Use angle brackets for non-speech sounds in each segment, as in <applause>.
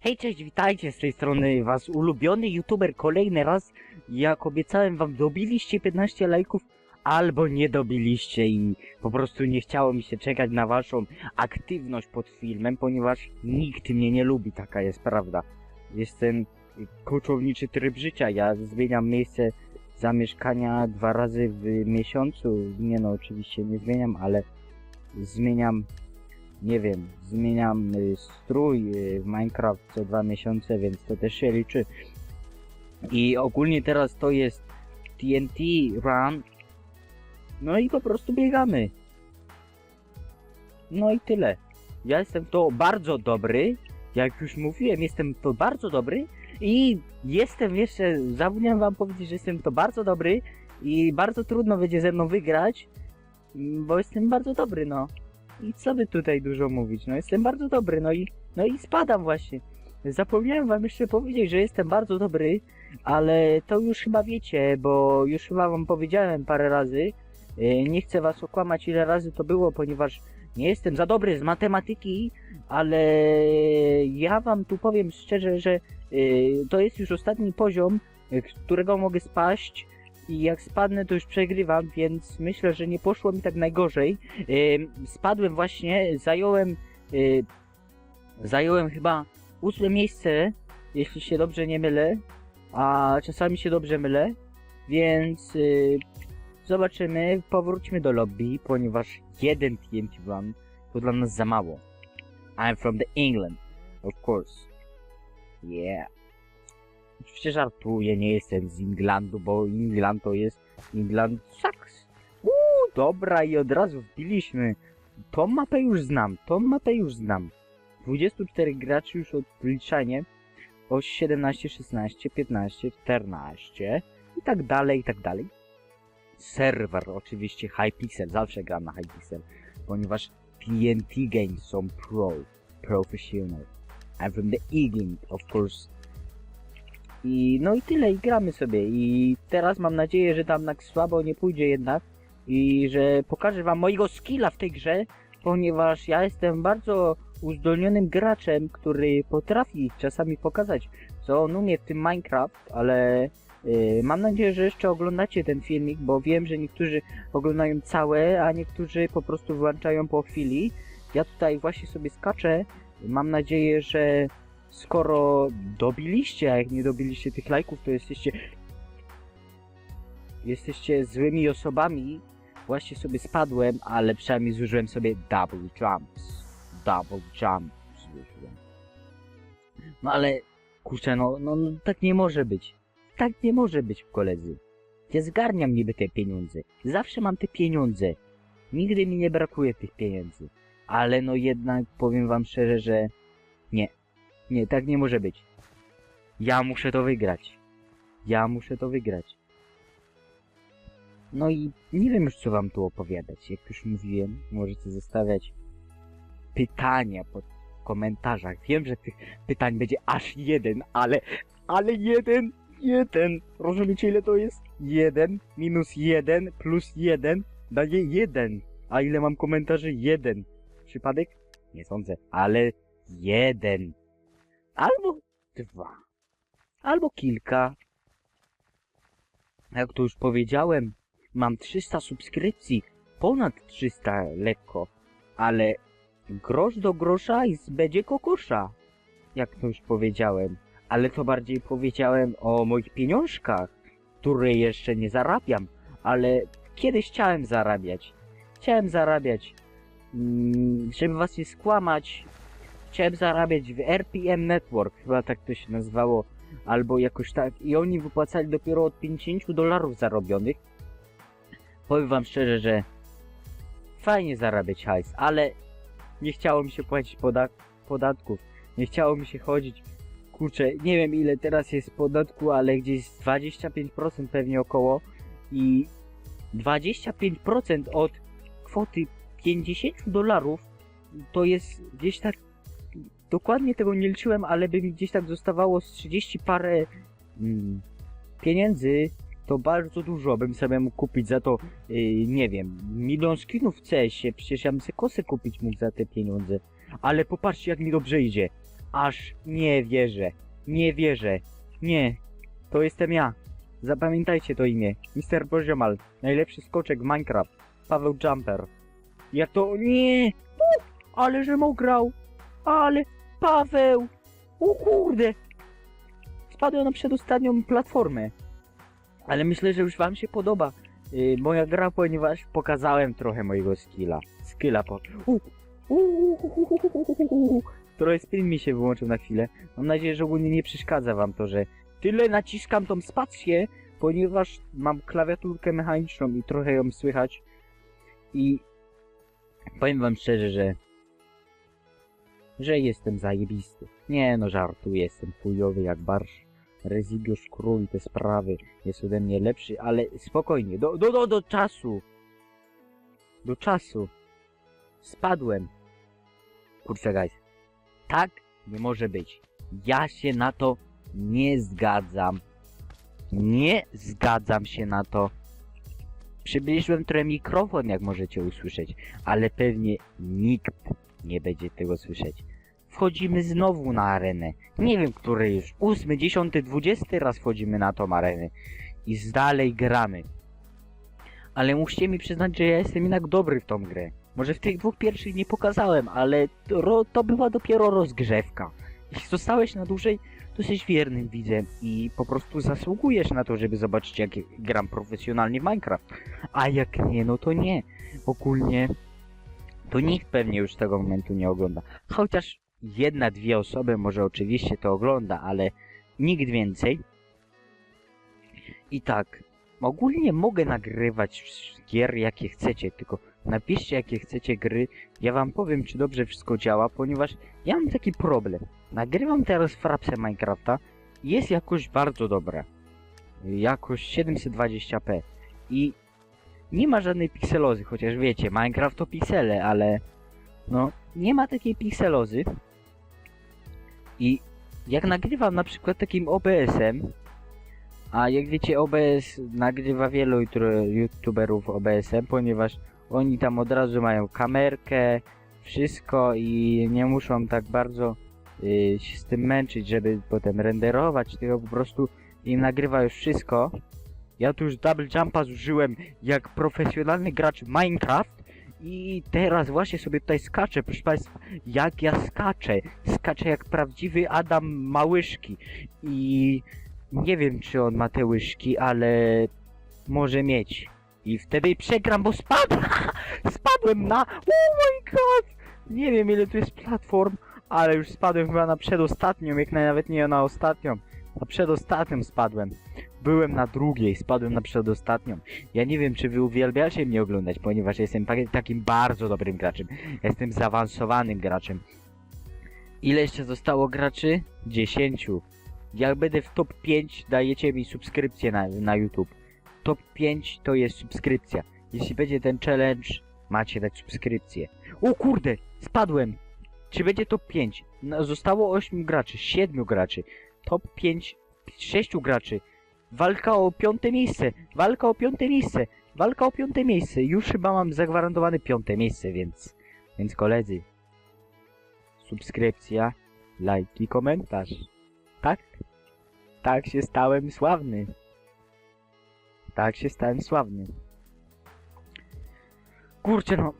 Hej, cześć, witajcie z tej strony was ulubiony youtuber kolejny raz. Jak obiecałem wam, dobiliście 15 lajków albo nie dobiliście i po prostu nie chciało mi się czekać na waszą aktywność pod filmem, ponieważ nikt mnie nie lubi, taka jest prawda. Jestem koczowniczy tryb życia, ja zmieniam miejsce zamieszkania dwa razy w miesiącu. Nie no, oczywiście nie zmieniam, ale zmieniam nie wiem, zmieniam y, strój y, w Minecraft co dwa miesiące, więc to też się liczy. I ogólnie teraz to jest TNT Run. No i po prostu biegamy. No i tyle. Ja jestem to bardzo dobry. Jak już mówiłem, jestem to bardzo dobry. I jestem jeszcze, zapomniałem wam powiedzieć, że jestem to bardzo dobry. I bardzo trudno będzie ze mną wygrać. mm, Bo jestem bardzo dobry, no. I co by tutaj dużo mówić? No jestem bardzo dobry, no i no i spadam właśnie. Zapomniałem wam jeszcze powiedzieć, że jestem bardzo dobry, ale to już chyba wiecie, bo już chyba wam powiedziałem parę razy. Yy, Nie chcę was okłamać ile razy to było, ponieważ nie jestem za dobry z matematyki, ale ja wam tu powiem szczerze, że yy, to jest już ostatni poziom, yy, którego mogę spaść i jak spadnę to już przegrywam, więc myślę, że nie poszło mi tak najgorzej. Spadłem właśnie, zająłem, zająłem chyba ósme miejsce, jeśli się dobrze nie mylę, a czasami się dobrze mylę, więc zobaczymy, powróćmy do lobby, ponieważ jeden TNT run to dla nas za mało. I'm from the England, of course. Yeah. Oczywiście żartuję, nie jestem z Englandu, bo England to jest England sucks. Uuu, dobra i od razu wbiliśmy. Tą mapę już znam, tą mapę już znam. 24 graczy już odliczanie. O 17, 16, 15, 14 i tak dalej, i tak dalej. Serwer oczywiście Hypixel, zawsze gram na Hypixel, ponieważ TNT Games są pro, professional. I'm from the England, of course. I no i tyle, i gramy sobie. I teraz mam nadzieję, że tam tak słabo nie pójdzie jednak i że pokażę wam mojego skilla w tej grze, ponieważ ja jestem bardzo uzdolnionym graczem, który potrafi czasami pokazać, co on umie w tym Minecraft, ale mam nadzieję, że jeszcze oglądacie ten filmik, bo wiem, że niektórzy oglądają całe, a niektórzy po prostu wyłączają po chwili. Ja tutaj właśnie sobie skaczę. Mam nadzieję, że skoro dobiliście, a jak nie dobiliście tych lajków, to jesteście jesteście złymi osobami. Właśnie sobie spadłem, ale przynajmniej zużyłem sobie double jumps. Double jumps zużyłem. No ale, kurczę, no, no, no tak nie może być. Tak nie może być, koledzy. Ja zgarniam niby te pieniądze. Zawsze mam te pieniądze. Nigdy mi nie brakuje tych pieniędzy. Ale no jednak powiem wam szczerze, że nie. Nie, tak nie może być. Ja muszę to wygrać. Ja muszę to wygrać. No i nie wiem już co wam tu opowiadać. Jak już mówiłem, możecie zostawiać pytania pod komentarzach. Wiem, że tych pytań będzie aż jeden, ale, ale jeden, jeden. Rozumiecie ile to jest? Jeden minus jeden plus jeden daje jeden. A ile mam komentarzy? Jeden. Przypadek? Nie sądzę, ale jeden. Albo dwa. Albo kilka. Jak to już powiedziałem, mam 300 subskrypcji. Ponad 300 lekko. Ale grosz do grosza i będzie kokosza. Jak to już powiedziałem. Ale to bardziej powiedziałem o moich pieniążkach, które jeszcze nie zarabiam. Ale kiedyś chciałem zarabiać. Chciałem zarabiać. Mm, żeby was nie skłamać, chciałem zarabiać w RPM Network, chyba tak to się nazywało, albo jakoś tak. I oni wypłacali dopiero od 50 dolarów zarobionych. Powiem wam szczerze, że fajnie zarabiać hajs, ale nie chciało mi się płacić poda podatków. Nie chciało mi się chodzić. Kurczę, nie wiem ile teraz jest podatku, ale gdzieś z 25% pewnie około. I 25% od kwoty 50 dolarów to jest gdzieś tak dokładnie tego nie liczyłem, ale by mi gdzieś tak zostawało z 30 parę mm, pieniędzy, to bardzo dużo bym sobie mógł kupić za to, yy, nie wiem, milion skinów w przecież ja bym sobie kosę kupić mógł za te pieniądze. Ale popatrzcie jak mi dobrze idzie. Aż nie wierzę, nie wierzę, nie, to jestem ja. Zapamiętajcie to imię, Mister Poziomal, najlepszy skoczek w Minecraft, Paweł Jumper. Ja to, nie, U, ale że grał, ale, Paweł, o kurde, spadłem na przedostatnią platformę. Ale myślę, że już wam się podoba yy, moja gra, ponieważ pokazałem trochę mojego skilla. Skilla po... U, u, u, u, u, u. Trochę spin mi się wyłączył na chwilę. Mam nadzieję, że ogólnie nie przeszkadza wam to, że tyle naciskam tą spację, ponieważ mam klawiaturkę mechaniczną i trochę ją słychać. I powiem wam szczerze, że że jestem zajebisty. Nie no, żartuję, jestem chujowy jak barsz. Rezygiusz król te sprawy jest ode mnie lepszy, ale spokojnie, do, do, do, do czasu. Do czasu. Spadłem. Kurczę, guys. Tak nie może być. Ja się na to nie zgadzam. Nie zgadzam się na to. Przybliżyłem trochę mikrofon, jak możecie usłyszeć, ale pewnie nikt nie będzie tego słyszeć. Wchodzimy znowu na arenę. Nie wiem, który już. Ósmy, dziesiąty, dwudziesty raz wchodzimy na tą arenę. I dalej gramy. Ale musicie mi przyznać, że ja jestem jednak dobry w tą grę. Może w tych dwóch pierwszych nie pokazałem, ale to, to była dopiero rozgrzewka. Jeśli zostałeś na dłużej, to jesteś wiernym widzem i po prostu zasługujesz na to, żeby zobaczyć jak gram profesjonalnie w Minecraft. A jak nie, no to nie. Ogólnie to nikt pewnie już tego momentu nie ogląda. Chociaż jedna, dwie osoby może oczywiście to ogląda, ale nikt więcej. I tak, ogólnie mogę nagrywać gier jakie chcecie, tylko napiszcie jakie chcecie gry. Ja wam powiem czy dobrze wszystko działa, ponieważ ja mam taki problem. Nagrywam teraz frapsę Minecrafta i jest jakoś bardzo dobra. Jakość 720p. I nie ma żadnej pikselozy, chociaż wiecie, Minecraft to piksele, ale no, nie ma takiej pikselozy. I jak nagrywam na przykład takim OBS-em, a jak wiecie, OBS nagrywa wielu youtuberów OBS-em, ponieważ oni tam od razu mają kamerkę, wszystko i nie muszą tak bardzo y, się z tym męczyć, żeby potem renderować, tylko po prostu im nagrywa już wszystko. Ja tu już double jumpa zużyłem jak profesjonalny gracz Minecraft i teraz właśnie sobie tutaj skaczę, proszę Państwa, jak ja skaczę. Skaczę jak prawdziwy Adam Małyszki i nie wiem czy on ma te łyżki, ale może mieć. I wtedy przegram, bo spadłem! <laughs> Spadłem na... Oh my god! Nie wiem ile tu jest platform, ale już spadłem chyba na przedostatnią, jak na, nawet nie na ostatnią. Na przedostatnią spadłem. Byłem na drugiej, spadłem na przedostatnią. Ja nie wiem, czy wy uwielbiacie mnie oglądać, ponieważ jestem taki- takim bardzo dobrym graczem. Jestem zaawansowanym graczem. Ile jeszcze zostało graczy? 10. Jak będę w top 5, dajecie mi subskrypcję na, na YouTube. Top 5 to jest subskrypcja. Jeśli będzie ten challenge, macie dać subskrypcję. O kurde, spadłem. Czy będzie top 5? No, zostało 8 graczy, 7 graczy. Top 5, 6 graczy. Walka o piąte miejsce, walka o piąte miejsce, walka o piąte miejsce. Już chyba mam zagwarantowane piąte miejsce, więc... Więc koledzy. Subskrypcja, like i komentarz. Tak? Tak się stałem sławny. Tak się stałem sławny. Kurczę no,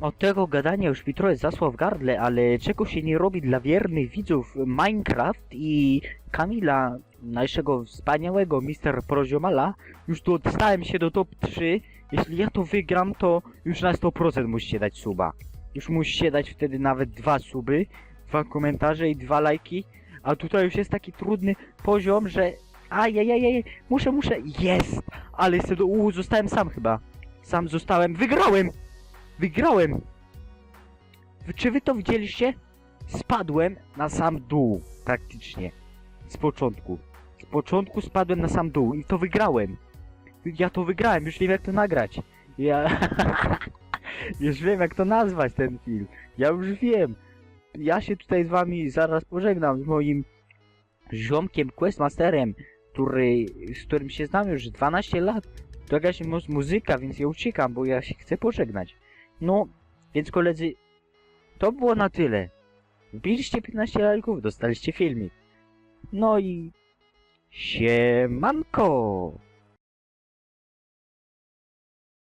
od tego gadania już mi trochę zasło w gardle, ale czego się nie robi dla wiernych widzów Minecraft i Kamila, naszego wspaniałego Mister Proziomala, już tu dostałem się do top 3. Jeśli ja to wygram, to już na 100% musicie dać suba. Już musicie dać wtedy nawet dwa suby, dwa komentarze i dwa lajki. A tutaj już jest taki trudny poziom, że... Ajajajaj, muszę, muszę, jest! Ale jestem. Uuu, zostałem sam chyba. Sam zostałem, wygrałem! Wygrałem! Wy- Czy wy to widzieliście? Spadłem na sam dół, praktycznie. Z początku. Z początku spadłem na sam dół i to wygrałem. Ja to wygrałem, już wiem jak to nagrać. Ja... <laughs> już wiem jak to nazwać ten film. Ja już wiem. Ja się tutaj z wami zaraz pożegnam z moim ziomkiem, questmasterem, który, z którym się znam już 12 lat. To jakaś mu- muzyka, więc ja uciekam, bo ja się chcę pożegnać. No, więc koledzy, to było na tyle. Wbiliście 15 lajków, dostaliście filmik. No i... Siemanko!